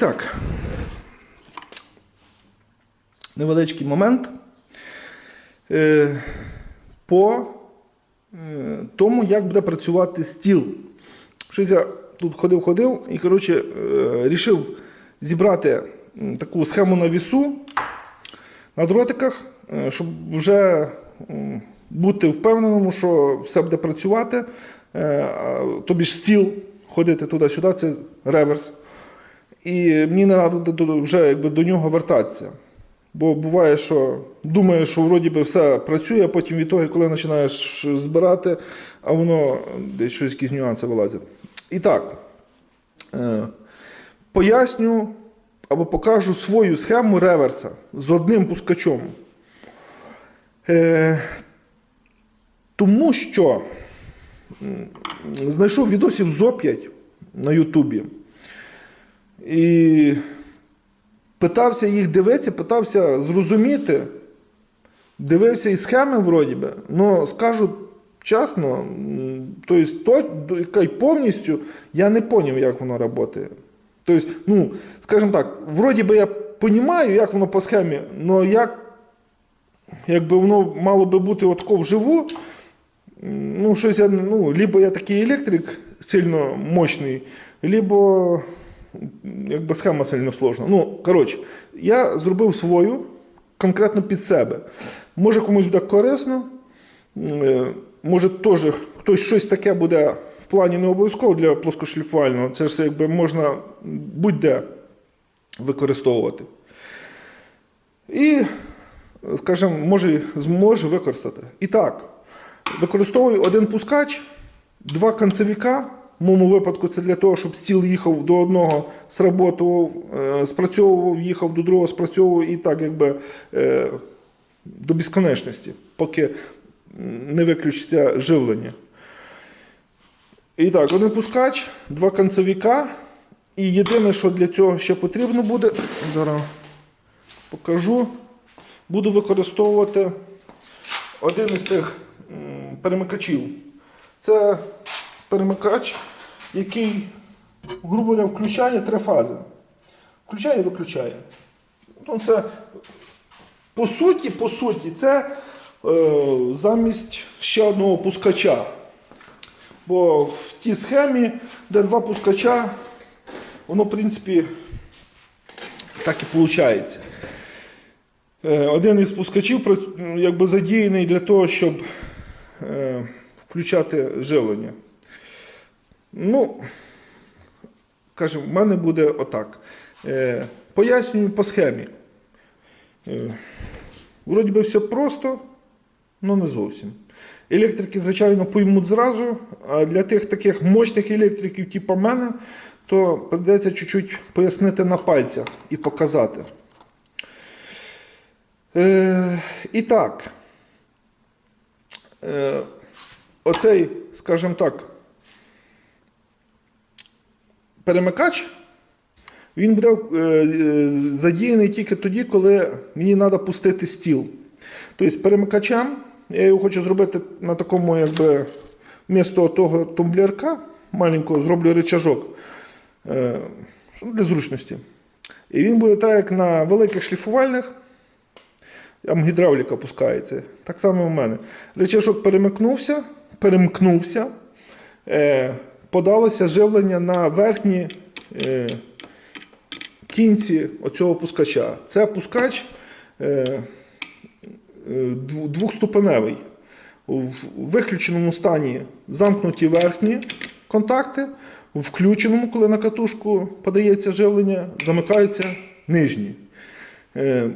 так, невеличкий момент е, по е, тому, як буде працювати стіл. Щось я тут ходив-ходив і, коротше, е, рішив зібрати таку схему на вісу на дротиках, щоб вже бути впевненому, що все буде працювати. Тобі ж стіл ходити туди-сюди, це реверс. І мені не треба вже якби, до нього вертатися. Бо буває, що думаєш, що вроді би все працює, а потім від того, коли починаєш збирати, а воно десь щось якісь нюанси вилазять. І так, е, поясню або покажу свою схему реверса з одним пускачом. Е, тому що знайшов відосів зо 5 на Ютубі. І питався їх дивитися, питався зрозуміти. Дивився і схеми, вроді би. Ну, скажу чесно, тобто, то, повністю я не поняв, як воно працює. Тобто, ну, скажімо так, вроді би я розумію, як воно по схемі, але як якби воно мало би бути отако вживу, ну, щось я, ну, либо я такий електрик сильно мощний, либо якби схема сильно сложна. Ну, коротше, я зробив свою конкретно під себе. Може комусь буде корисно, е, може теж хтось щось таке буде в плані не обов'язково для плоскошліфувального. Це ж якби можна будь-де використовувати. І, скажімо, може, зможе використати. І так, використовую один пускач, два концевіка. Моєму випадку це для того, щоб стіл їхав до одного, сработував, е, спрацьовував, їхав до другого, спрацьовував і так, якби е, до безконечності, поки не виключиться живлення. І так, один пускач, два концевіка. І єдине, що для цього ще потрібно буде, зараз покажу, буду використовувати один із цих перемикачів. Це перемикач, який, грубо говоря, включає три фази. Включає і виключає. Ну, це, по суті, по суті, це е, замість ще одного пускача. Бо в тій схемі, де два пускача, воно, в принципі, так і виходить. Е, Один із пускачів якби задіяний для того, щоб е, включати живлення. Ну, кажемо, в мене буде отак. Е, Пояснюю по схемі. Е, Вроді би все просто, але не зовсім. Електрики, звичайно, поймуть зразу, а для тих таких мощних електриків, типу мене, то прийдеться чуть-чуть пояснити на пальцях і показати. Е, і так, е, оцей, скажімо так, перемикач, він буде е, задіяний тільки тоді, коли мені треба пустити стіл. Тобто перемикачем я його хочу зробити на такому, якби, вмісто того тумблерка маленького, зроблю рычажок е, для зручності. І він буде так, як на великих шліфувальних, там гідравліка пускається. Так само в мене. Речашок перемикнувся, перемкнувся, е, подалося живлення на верхні е, кінці оцього пускача. Це пускач е, е, двохступеневий. В виключеному стані замкнуті верхні контакти, в включеному, коли на катушку подається живлення, замикаються нижні. Е,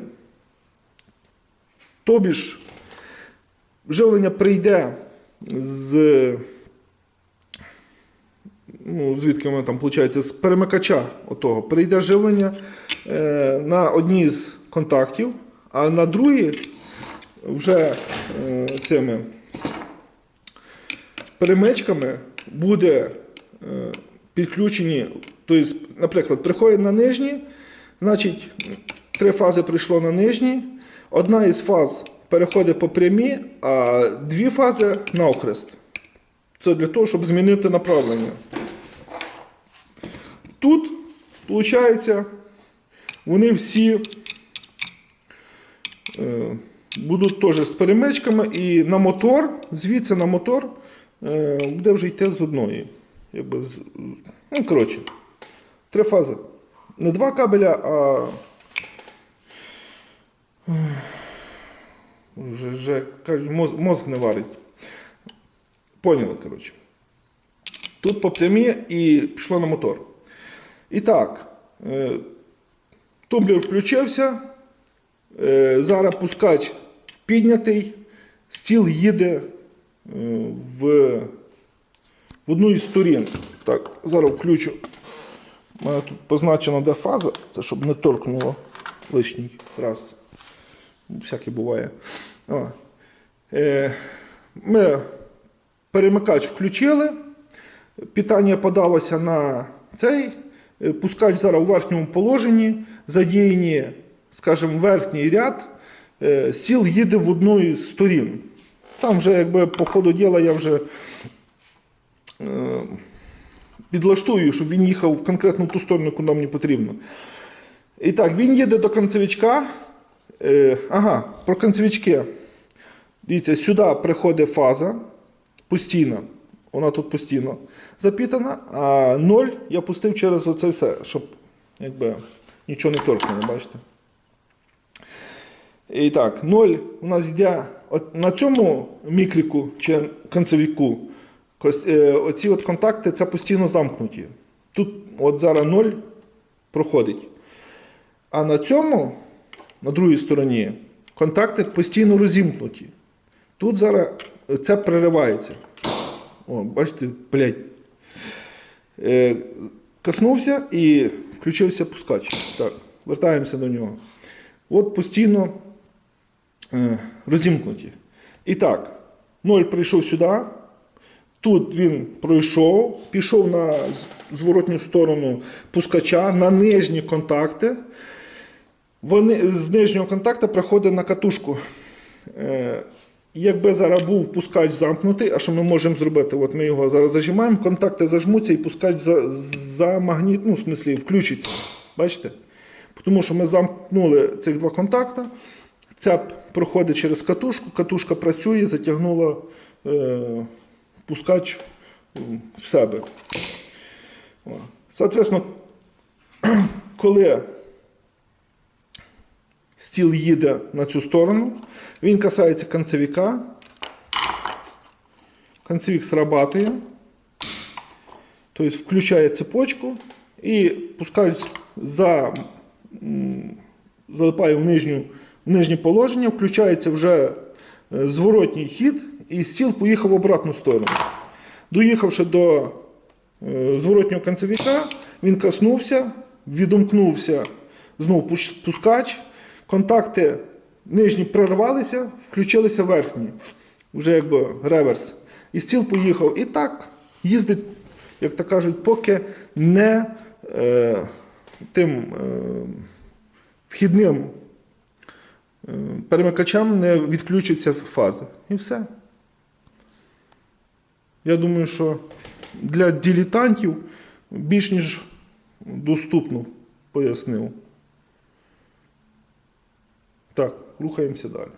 Тобі ж живлення прийде з. Ну, звідки воно там виходить, з перемикача отого, прийде живлення е, на одній з контактів, а на другій вже е, цими перемичками буде е, підключені, тобто, наприклад, приходить на нижні, значить, три фази прийшло на нижні, одна із фаз переходить по прямій, а дві фази навхрест. Це для того, щоб змінити направлення. Тут Получається, вони всі е, будуть теж з перемичками, і на мотор, звідси на мотор е, буде вже йти з одної. Якби з, ну, коротше, три фази. Не два кабеля, а. Вже, вже кажуть, мозг не варить. Поняли, коротше. Тут по прямі і пішло на мотор. І так, е, тумблер включився. Е, зараз пускач піднятий, стіл їде е, в, в одну із сторін. Так, зараз включу. У мене тут позначена де фаза, це щоб не торкнуло лишній раз. Всяке буває. О. Ми перемикач включили. Питання подалося на цей. Пускач зараз у верхньому положенні. Задіяні, скажімо, верхній ряд. Е, Сіл їде в одну із сторін. Там вже, якби по ходу діла я вже е, підлаштую, щоб він їхав в конкретну ту сторону, куди мені потрібно. І так, він їде до концевичка. Е, ага, про концевички. Дивіться, сюди приходить фаза постійно. Вона тут постійно запітана, а 0 я пустив через оце все, щоб якби, нічого не торкнуло, бачите? І так, 0 у нас йде от на цьому мікріку чи концевіку. е, Оці от контакти це постійно замкнуті. Тут от зараз 0 проходить. А на цьому, на другій стороні, контакти постійно розімкнуті. Тут зараз це переривається. О, бачите, блядь. Е, коснувся і включився пускач. Так, вертаємося до нього. От постійно е, розімкнуті. І так, 0 прийшов сюди. Тут він пройшов, пішов на зворотню сторону пускача на нижні контакти. Вони з нижнього контакту приходить на катушку. Якби зараз був пускач замкнутий, а що ми можемо зробити? От ми його зараз зажимаємо, контакти зажмуться і пускач за, за магніт, ну, в смислі, включиться. Бачите? Тому що ми замкнули цих два контакти. Цеп проходить через катушку, катушка працює, затягнула е, пускач в себе. Соответственно, коли стіл їде на цю сторону, він касається концевика. Концевик срабатує, тобто включає цепочку і за, залипає в, нижню, в нижнє положення, включається вже е, зворотній хід, і стіл поїхав в обратну сторону. Доїхавши до е, зворотнього концевика, він коснувся, відімкнувся знову пускач, контакти нижні прервалися, включилися верхні, вже якби реверс. І стіл поїхав. І так їздить, як то кажуть, поки не е, тим е, вхідним е, перемикачам не відключиться фаза. І все. Я думаю, що для дилетантів більш ніж доступно пояснив. Так, рухаємося далі.